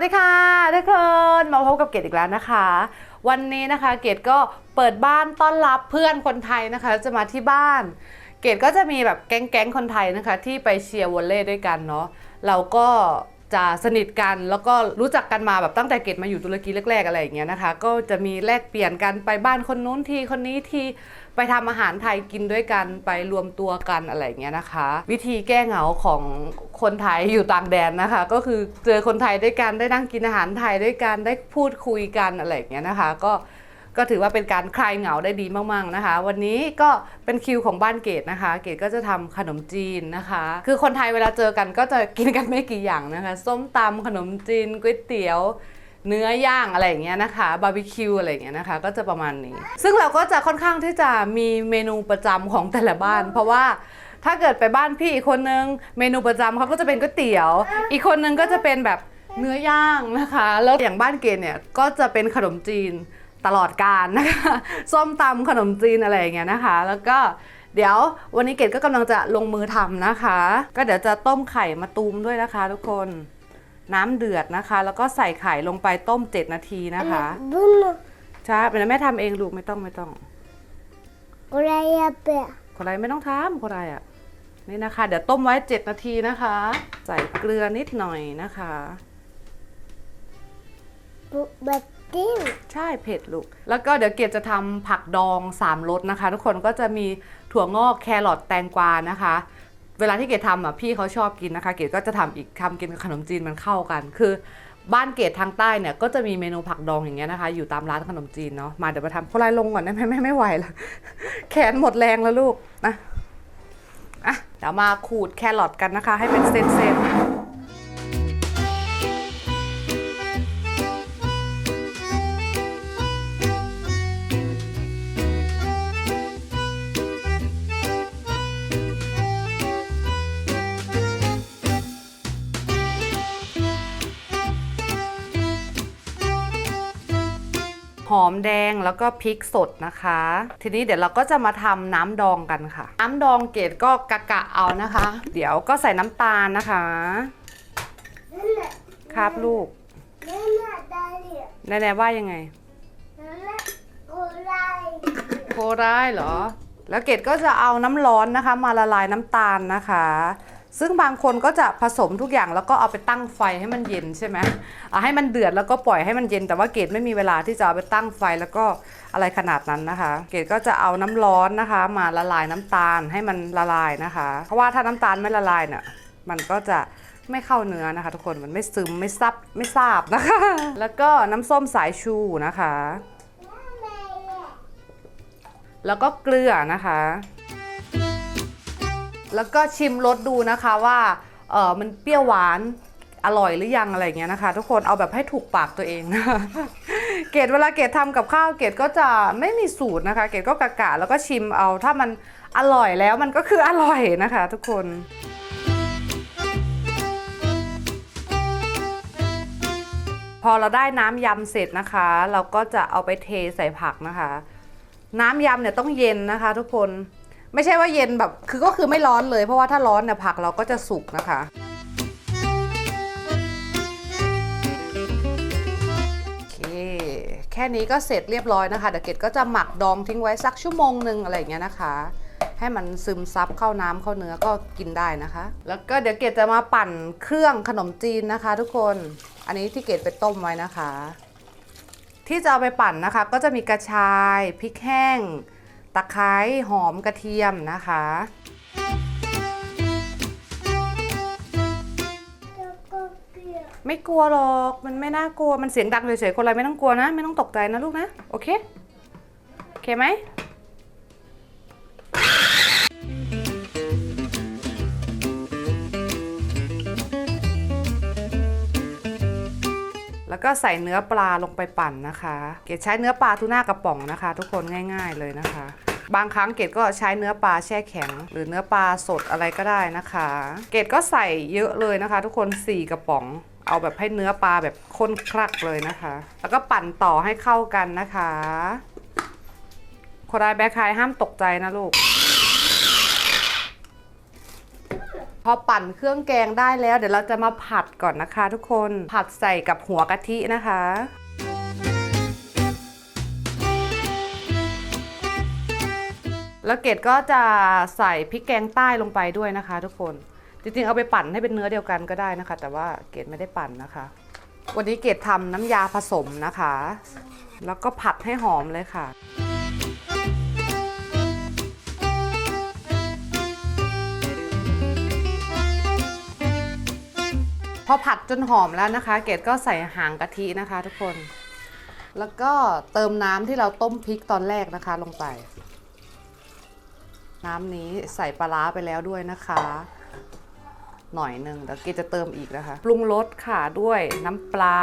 วัสดีค่ะทุกคนมาพบกับเกดอีกแล้วนะคะ วันนี้นะคะเกดก็เปิดบ้านต้อนรับเพื่อนคนไทยนะคะ จะมาที่บ้าน เกดก็จะมีแบบแก๊งๆคนไทยนะคะ ที่ไปเชียร์วอลเลย์ด้วยกันเนาะเราก็จะสนิทกันแล้วก็รู้จักกันมาแบบตั้งแต่เกดมาอยู่ตุรกีแรกๆอะไรอย่างเงี้ยนะคะ ก็จะมีแลกเปลี่ยนกันไปบ้านคนนู้นทีคนนี้ที ไปทำอาหารไทยกินด้วยกันไปรวมตัวกันอะไรอย่างเงี้ยนะคะ วิธีแก้เหงาของคนไทยอยู่ต่างแดนนะคะ ก็คือเจอคนไทยด้วยกันได้นั่งกินอาหารไทยด้วยกันได้พูดคุยกันอะไรอย่างเงี้ยนะคะ ก็ก็ถือว่าเป็นการคลายเหงาได้ดีมากๆนะคะ วันนี้ก็เป็นคิวของบ้านเกดนะคะ เกดก็จะทำขนมจีนนะคะ คือคนไทยเวลาเจอกันก็จะกินกันไม่กี่อย่างนะคะ ส้มตำขนมจีนก๋วยเตี๋ยว เนื้อย่างอะไรอย่างเงี้ยนะคะบาร์บีคิวอะไรอย่างเงี้ยนะคะ ก็จะประมาณนี้ ซึ่งเราก็จะค่อนข้างที่จะมีเมนูประจำของแต่ละบ้าน เพราะว่าถ้าเกิดไปบ้านพี่อีกคนนึง เมนูประจำเขาก็จะเป็นก๋วยเตี๋ยว อีกคนนึงก็จะเป็นแบบเนื้อย่างนะคะ แล้วอย่างบ้านเกดเนี่ยก็จะเป็นขนมจีนตลอดการนะคะส้มตำขนมจีนอะไรอย่างเงี้ยนะคะ แล้วก็เดี๋ยววันนี้เกดก็กำลังจะลงมือทำนะคะ ก็เดี๋ยวจะต้มไข่มาตูมด้วยนะคะทุกคน น้ำเดือดนะคะ แล้วก็ใส่ไข่ลงไปต้ม 7 นาทีนะคะ Bunu ใช่เป็นแม่ทำเองลูกไม่ต้องไม่ต้อง oraya be. คนไรไม่ต้องทำคนไรอะนี่นะคะ เดี๋ยวต้มไว้ 7 นาทีนะคะ ใส่เกลือนิดหน่อยนะคะ Bu betim. ใช่เผ็ดลูก แล้วก็เดี๋ยวเกดจะทำผักดอง3รสนะคะ ทุกคนก็จะมีถั่วงอกแครอทแตงกวานะคะ เวลาที่เกดทำอะพี่เขาชอบกินนะคะ เกดก็จะทำอีกทำกินกับขนมจีนมันเข้ากัน คือบ้านเกดทางใต้เนี่ยก็จะมีเมนูผักดองอย่างเงี้ยนะคะ อยู่ตามร้านขนมจีนเนาะมาเดี๋ยวมาทำคนไรลงก่อนได้ไหมไม่ไม่ไหวแล้วแขนหมดแรงแล้วลูกนะอะเดี๋ยวมาขูดแครอทกันนะคะ ให้เป็นเส้นๆ หอมแดงแล้วก็พริกสดนะคะ ทีนี้เดี๋ยวเราก็จะมาทำน้ำดองกันค่ะ น้ำดองเกดก็กะกะเอานะคะ เดี๋ยวก็ใส่น้ำตาลนะคะ Nene, ครับลูก nene dali. แน่ๆว่ายังไง Nene olay. โคได้ายเหรอ แล้วเกดก็จะเอาน้ำร้อนนะคะ มาละลายน้ำตาลนะคะ ซึ่งบางคนก็จะผสมทุกอย่างแล้วก็เอาไปตั้งไฟให้มันเย็นใช่ไหมเอาให้มันเดือดแล้วก็ปล่อยให้มันเย็น แต่ว่าเกดไม่มีเวลาที่จะเอาไปตั้งไฟแล้วก็อะไรขนาดนั้นนะคะ เกดก็จะเอาน้ำร้อนนะคะ มาละลายน้ำตาลให้มันละลายนะคะ เพราะว่าถ้าน้ำตาลไม่ละลายเนี่ยมันก็จะไม่เข้าเนื้อนะคะ ทุกคนมันไม่ซึมไม่ซับไม่ซาบนะคะ แล้วก็น้ำส้มสายชูนะคะ แล้วก็เกลือนะคะ แล้วก็ชิมรสดูนะคะว่าเออมันเปรี้ยวหวานอร่อยหรือยังอะไรเงี้ยนะคะ ทุกคนเอาแบบให้ถูกปากตัวเองนะคะเกดเวลาเกดทำกับข้าวเกดก็จะไม่มีสูตรนะคะ เกดก็กะกะแล้วก็ชิมเอาถ้ามันอร่อยแล้วมันก็คืออร่อยนะคะ ทุกคนพอเราได้น้ำยำเสร็จนะคะ เราก็จะเอาไปเทใส่ผักนะคะ น้ำยำเนี่ยต้องเย็นนะคะ ทุกคน ไม่ใช่ว่าเย็นแบบคือก็คือไม่ร้อนเลย เพราะว่าถ้าร้อนเนี่ยผักเราก็จะสุกนะคะโอเคแค่นี้ก็เสร็จเรียบร้อยนะคะเดี๋ยวเกดก็จะหมักดองทิ้งไว้สักชั่วโมงหนึ่งอะไรอย่างเงี้ยนะคะ ให้มันซึมซับเข้าน้ำเข้าเนื้อก็กินได้นะคะ แล้วก็เดี๋ยวเกดจะมาปั่นเครื่องขนมจีนนะคะ ทุกคนอันนี้ที่เกดไปต้มไว้นะคะ ที่จะเอาไปปั่นนะคะ ก็จะมีกระชายพริกแห้ง ตะไคร้หอมกระเทียมนะคะ Kokkuyor. ไม่กลัวหรอกมันไม่น่ากลัวมันเสียงดังเฉยๆคนอะไรไม่ต้องกลัวนะ ไม่ต้องตกใจนะลูกนะ โอเค โอเคไหม แล้วก็ใส่เนื้อปลาลงไปปั่นนะคะ เกดใช้เนื้อปลาทูน่ากระป๋องนะคะ ทุกคนง่าย ๆ เลยนะคะ บางครั้งเกดก็ใช้เนื้อปลาแช่แข็ง หรือเนื้อปลาสดอะไรก็ได้นะคะ เกดก็ใส่เยอะเลยนะคะ ทุกคน4กระป๋อง เอาแบบให้เนื้อปลาแบบข้นคลักเลยนะคะ แล้วก็ปั่นต่อให้เข้ากันนะคะคนไดแบคไฮห้ามตกใจนะลูก พอปั่นเครื่องแกงได้แล้ว เดี๋ยวเราจะมาผัดก่อนนะคะ ทุกคนผัดใส่กับหัวกะทินะคะแล้วเกดก็จะใส่พริกแกงใต้ลงไปด้วยนะคะ ทุกคน จริงๆ เอาไปปั่นให้เป็นเนื้อเดียวกันก็ได้นะคะ แต่ว่าเกดไม่ได้ปั่นนะคะ วันนี้เกดทำน้ำยาผสมนะคะ แล้วก็ผัดให้หอมเลยค่ะ อผัดจนหอมแล้วนะคะ เกดก็ใส่หางกะทินะคะ ทุกคน แล้วก็เติมน้ำที่เราต้มพริกตอนแรกนะคะลงไป น้ำนี้ใส่ปลาร้าไปแล้วด้วยนะคะ หน่อยหนึ่งเดี๋ยวเกดจะเติมอีกนะคะ ปรุงรสค่ะด้วยน้ำปลา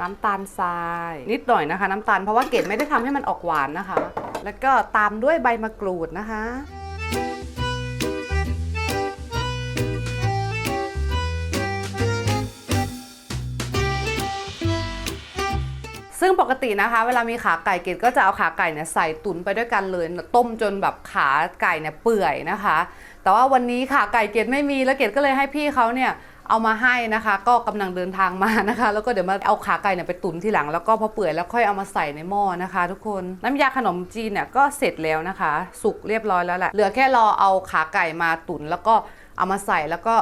น้ำตาลทราย นิดหน่อยนะคะ น้ำตาลเพราะว่าเกดไม่ได้ทำให้มันออกหวานนะคะ แล้วก็ตามด้วยใบมะกรูดนะคะ งปกตินะคะ เวลามีขาไก่เกดก็จะเอาขาไก่เนี่ยใส่ตุ๋นไปด้วยกันเลยต้มจนแบบขาไก่เนี่ยเปื่อยนะคะ แต่ว่าวันนี้ขาไก่เกดไม่มีแล้วเกดก็เลยให้พี่เขาเนี่ยเอามาให้นะคะ ก็กำลังเดินทางมานะคะ แล้วก็เดี๋ยวมาเอาขาไก่เนี่ยไปตุ๋นทีหลัง แล้วก็พอเปื่อยแล้วค่อยเอามาใส่ในหม้อนะคะ ทุกคนน้ำยาขนมจีนเนี่ยก็เสร็จแล้วนะคะ สุกเรียบร้อยแล้วแหละเหลือแค่รอเอาขาไก่มาตุ๋นแล้วก็เอามาใส่แล้วก็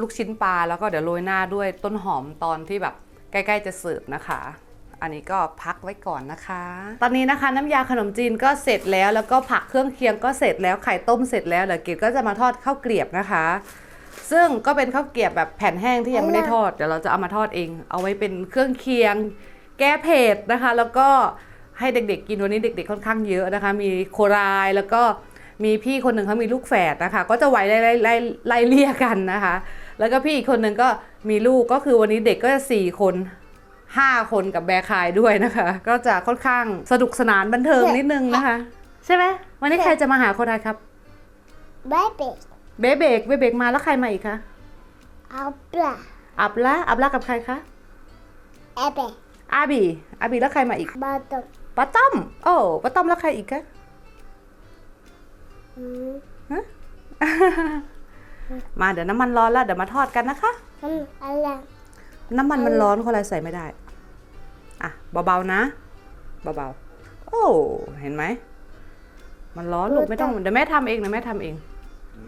ลูกชิ้นปลาแล้วก็เดี๋ยวโรยหน้าด้วยต้นหอมตอนที่แบบใกล้ ๆ จะเสิร์ฟนะคะ อันนี้ก็พักไว้ก่อนนะคะ ตอนนี้นะคะน้ำยาขนมจีนก็เสร็จแล้ว แล้วก็ผักเครื่องเคียงก็เสร็จแล้วไข่ต้มเสร็จแล้วเดี๋ยวเกดก็จะมาทอดข้าวเกรียบนะคะ ซึ่งก็เป็นข้าวเกรียบแบบแผ่นแห้งที่ยังไม่ได้ทอดเดี๋ยวเราจะเอามาทอดเอง เอาไว้เป็นเครื่องเคียง แก้เผ็ดนะคะ แล้วก็ให้เด็กๆ กินวันนี้เด็ก ๆ ค่อนข้างเยอะนะคะ มีโครายแล้วก็มีพี่คนหนึ่งเขามีลูกแฝดนะคะ ก็จะไว้ไล่ไล่ไล่ไล่เลี่ยกันนะคะ แล้วก็พี่อีกคนหนึ่งก็มีลูกก็คือวันนี้เด็กก็จะสี่คน ห้าคนกับแบร์คายด้วยนะคะ ก็จะค่อนข้างสนุกสนานบันเทิงนิดนึงนะคะ ใช่ไหมวันนี้ใครจะมาหาคนไทยครับบายเบกเบเบกเบเบกมาแล้วใครมาอีกคะเอาปลาอับละอับละกับใครคะเอเบกอาบีอาบีแล้วใครมาอีกบาตงป้าต้อมโอ้ป้าต้อมแล้วใครอีกคะอืมมาเดี๋ยวน้ำมันร้อนแล้วเดี๋ยวมาทอดกันนะคะอืมอะไรน้ำมันมันร้อนคนอะไรใส่ไม่ได้ อะเบาๆนะเบาๆโอ้เห็นไหม มันร้อนลูกไม่ต้องเดี๋ยวแม่ทำเองเดี๋ยวแม่ทำเอง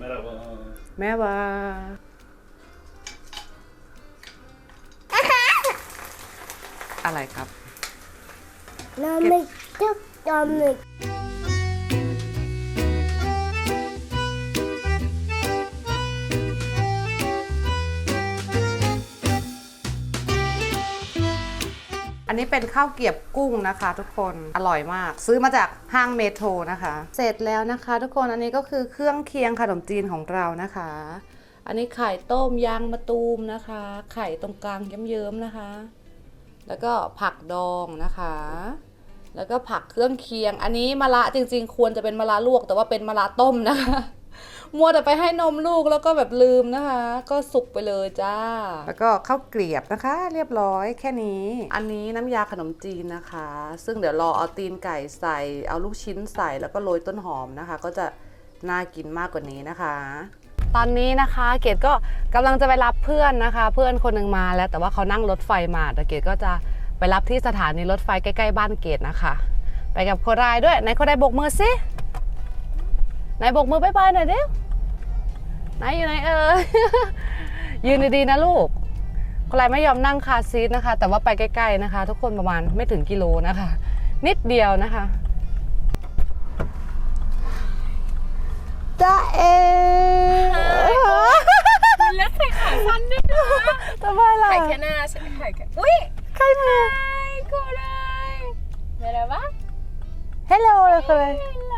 Merhaba. แม่ว่า อะไรครับน้ำ อันนี้เป็นข้าวเกียบกุ้งนะคะ ทุกคนอร่อยมาก ซื้อมาจากห้างเมโทรนะคะ เสร็จแล้วนะคะ ทุกคนอันนี้ก็คือเครื่องเคียงขนมจีนของเรานะคะ อันนี้ไข่ต้มยางมะตูมนะคะ ไข่ตรงกลางเยิ้มๆนะคะ แล้วก็ผักดองนะคะ แล้วก็ผักเครื่องเคียง อันนี้มะระจริงๆ ควรจะเป็นมะระลวก แต่ว่าเป็นมะระต้มนะคะ มัวแต่ไปให้นมลูกแล้วก็แบบลืมนะคะ ก็สุกไปเลยจ้า แล้วก็ข้าวเกลียบนะคะ เรียบร้อยแค่นี้ อันนี้น้ำยาขนมจีนนะคะ ซึ่งเดี๋ยวรอเอาตีนไก่ใส่ เอาลูกชิ้นใส่แล้วก็โรยต้นหอมนะคะ ก็จะน่ากินมากกว่านี้นะคะ ตอนนี้นะคะ เกดก็กำลังจะไปรับเพื่อนนะคะ เพื่อนคนหนึ่งมาแล้ว แต่ว่าเขานั่งรถไฟมาแต่เกดก็จะไปรับที่สถานีรถไฟใกล้ๆบ้านเกดนะคะ ไปกับโครายด้วยไหนโครายโบกมือสิ ไหนโบกมือบายบายหน่อยเด้วไหนอยู่ไหนเออยืนดีๆนะลูกโครายไม่ยอมนั่งคาร์ซีทนะคะ แต่ว่าไปใกล้ๆนะคะ ทุกคนประมาณไม่ถึงกิโลนะคะ นิดเดียวนะคะจ้าเอมันเล็กใส่ขาสั้นด้วยนะทำไมล่ะ ไข่แค่หน้าใช่ไหมไข่แค่อุ้ยใครมาไข่กูเลยเดี๋ยวปะฮัลโหลเลยเคยฮัลโหล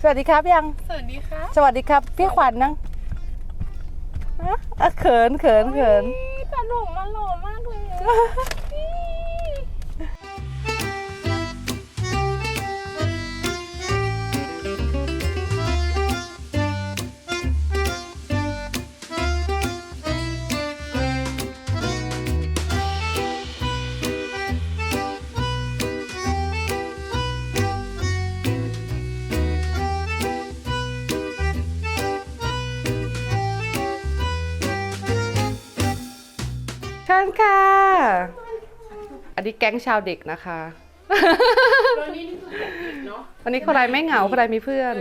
สวัสดีครับยัง สวัสดีค่ะสวัสดีครับ พี่ขวัญนังอะอะเขินเขินเขินอุ๊ยตาหลงมาหล่อมากเลย นี้แก๊งชาวเด็กนะคะแล้วนี่นี่คือเด็กเนาะวันนี้คนใดไม่เหงาคนใดมีเพื่อน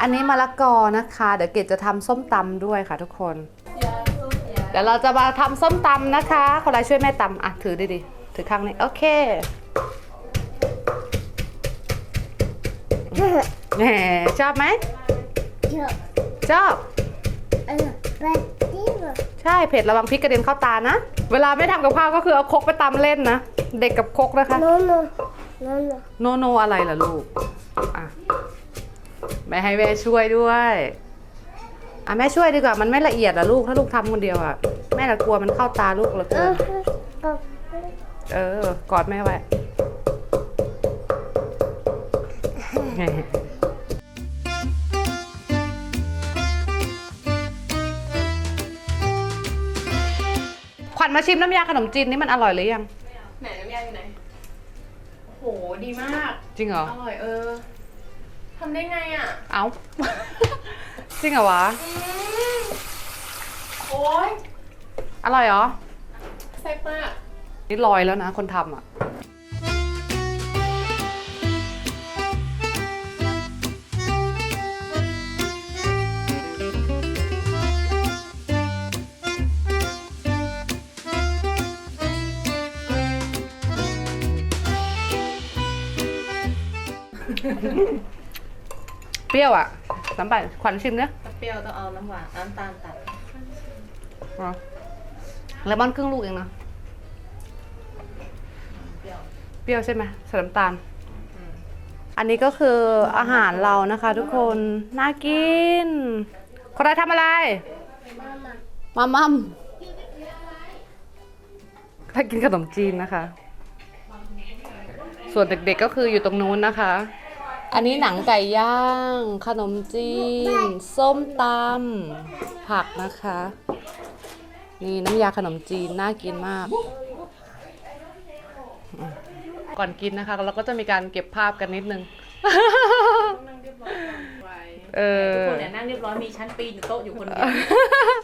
อันนี้มะละกอนะคะ เดี๋ยวเกดจะทำส้มตำด้วยค่ะทุกคน เดี๋ยวเราจะมาทำส้มตำนะคะคนใดช่วยแม่ตำอะถือดิดิถือข้างนี้โอเค แหมชอบไหมเยอะชอบเออไปที่แบบใช่เผ็ดระวังพริกกระเด็นเข้าตานะ เวลาไม่ทำกับข้าวก็คือเอาครกไปตำเล่นนะ เด็กกับครกนะคะโนโนโนโนโนโนอะไรล่ะลูกอะแม่ให้แม่ช่วยด้วยอะแม่ช่วยดีกว่ามันไม่ละเอียดอะลูกถ้าลูกทำคนเดียวอะแม่ละกลัวมันเข้าตาลูกเหลือเอเกิอนก็เออกอดแม่ไว้ ขวัญมาชิมน้ำยาขนมจีนนี่มันอร่อยหรือยัง ไหนน้ำยาอยู่ไหนโห ดีมาก จริงเหรอ อร่อยเออ ทำได้ไงอะ เอ้า จริงเหรอวะ โอ้ยอร่อยเหรอ แซ่บมาก นี่ลอยแล้วนะคนทำอะ เปรี้ยวอะน้ำปั่นขวัญชิมเนี่ยเปรี้ยวต้องเอาน้ำหวานน้ำตาลตัดเลมอนครึ่งลูกเองนะเปรี้ยวเปรี้ยวใช่ไหมใส่น้ำตาลอันนี้ก็คืออาหารเรานะคะ ทุกคนน่ากินคนใดทำอะไรมามัมถ้ากินขนมจีนนะคะ ส่วนเด็กๆก็คืออยู่ตรงนู้นนะคะ อันนี้หนังไก่ย่าง ขนมจีน ส้มตำผักนะคะ นี่น้ำยาขนมจีน น่ากินมาก ก่อนกินนะคะ เราก็จะมีการเก็บภาพกันนิดนึงนั่งเรียบร้อยก่อนไว้เออ ทุกคนเนี่ยนั่งเรียบร้อยมีชั้นปีนอยู่โต๊ะอยู่คนเดียว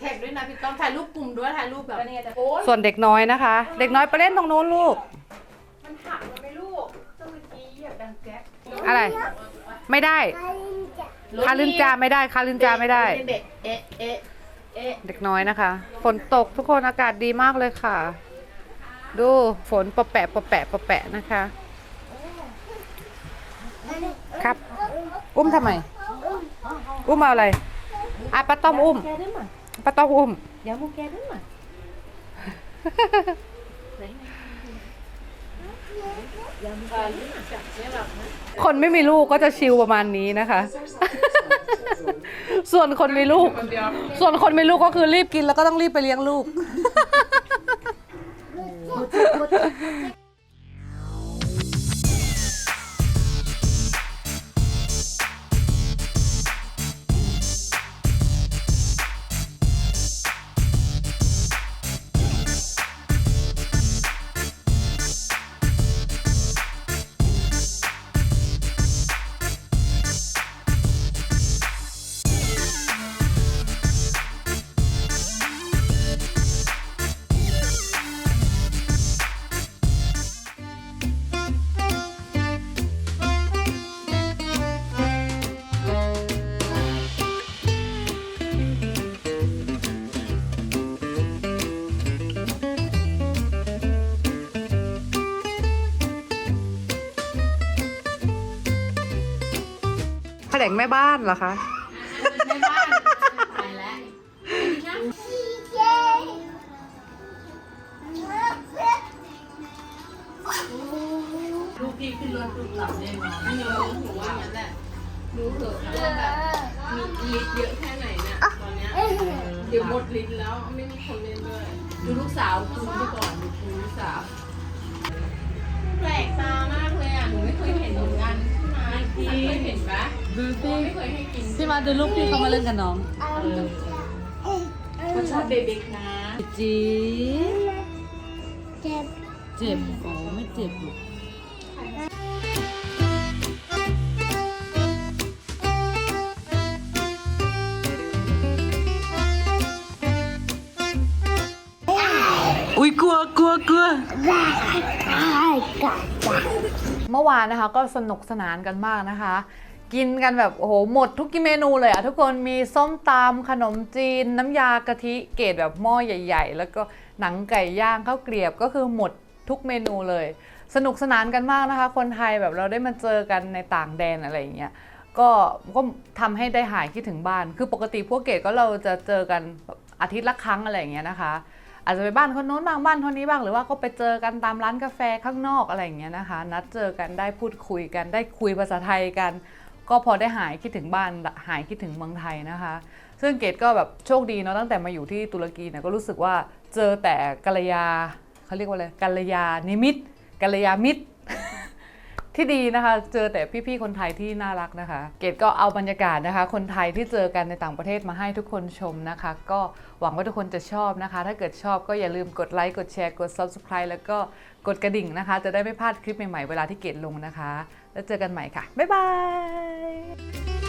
แท็กด้วยนะพี่ต้องถ่ายรูปกลุ่มด้วยถ่ายรูปแบบโอ้ยส่วนเด็กน้อยนะคะ เด็กน้อยไปเล่นตรงนู้นลูก อะไร ไม่ได้ไปลินจะคาลินจาไม่ได้ คาลินจาไม่ได้เด็กเอ๊ะเอ๊ะเอ๊ะเด็กน้อยนะคะ ฝนตกทุกคนอากาศดีมากเลยค่ะ ดูฝนปะแปะปะแปะปะแปะนะคะ ครับ อุ้มทำไม อุ้มเอาอะไรอะป้าต้อมอุ้มแกด้วยมั้ยป้าต้อมอุ้ม เดี๋ยวมูแกด้วยมั้ย คนไม่มีลูกก็จะชิลประมาณนี้นะคะ ส่วนคนมีลูก ส่วนคนมีลูกก็คือรีบกินแล้วก็ต้องรีบไปเลี้ยงลูก แถลงแม่บ้านเหรอคะในบ้านถ่ายแล้วเย้ลูกพี่ขึ้นรถลูกหลับแน่นอนไม่ยอมรู้ว่างั้นแหละรู้เถอะนะว่าแบบมีลิตรเยอะแค่ไหนเนี่ยตอนเนี้ยเดี๋ยวหมดลิตรแล้วไม่มีคนเล่นด้วยดูลูกสาวคูไปก่อนดูคูลูกสาวแปลกตามากเลยอะหนูไม่เคยเห็นเหมือนกันพี่มาเคยเห็นปะ ดูสิพี่มาดูลูกพี่เขามาเล่นกับน้องเขาชอบเบบิกนะจีเจ็บเจ็บโอ้ไม่เจ็บหรอกอุ้ยกลัวกลัวกลัวเมื่อวานนะคะก็สนุกสนานกันมากนะคะ กินกันแบบโอ้โหหมดทุกเมนูเลยอะทุกคนมีส้มตำขนมจีน น้ำยากะทิเกรดแบบหม้อใหญ่ ๆ แล้วก็หนังไก่ย่างข้าวเกรียบก็คือหมดทุกเมนูเลย สนุกสนานกันมากนะคะ คนไทยแบบเราได้มาเจอกันในต่างแดนอะไรอย่างเงี้ยก็ก็ทำให้ได้หายคิดถึงบ้าน คือปกติพวกเกดก็เราจะเจอกันอาทิตย์ละครั้งอะไรอย่างเงี้ยนะคะ อาจจะไปบ้านคนโน้นบ้างบ้านคนนี้บ้างหรือว่าก็ไปเจอกันตามร้านกาแฟข้างนอกอะไรอย่างเงี้ยนะคะ นัดเจอกันได้พูดคุยกันได้คุยภาษาไทยกัน ก็พอได้หายคิดถึงบ้านหายคิดถึงเมืองไทยนะคะ ซึ่งเกดก็แบบโชคดีเนาะตั้งแต่มาอยู่ที่ตุรกีเนี่ยก็รู้สึกว่าเจอแต่กัลยาเขาเรียกว่าอะไรกัลยานิมิตกัลยามิตรที่ดีนะคะ เจอแต่พี่ๆ คนไทยที่น่ารักนะคะ เกดก็เอาบรรยากาศนะคะ คนไทยที่เจอกันในต่างประเทศมาให้ทุกคนชมนะคะ ก็หวังว่าทุกคนจะชอบนะคะ ถ้าเกิดชอบก็อย่าลืมกดไลค์ กดแชร์ กด subscribe แล้วก็กดกระดิ่งนะคะ จะได้ไม่พลาดคลิปใหม่ๆ เวลาที่เกดลงนะคะ แล้วเจอกันใหม่ค่ะ บ๊ายบาย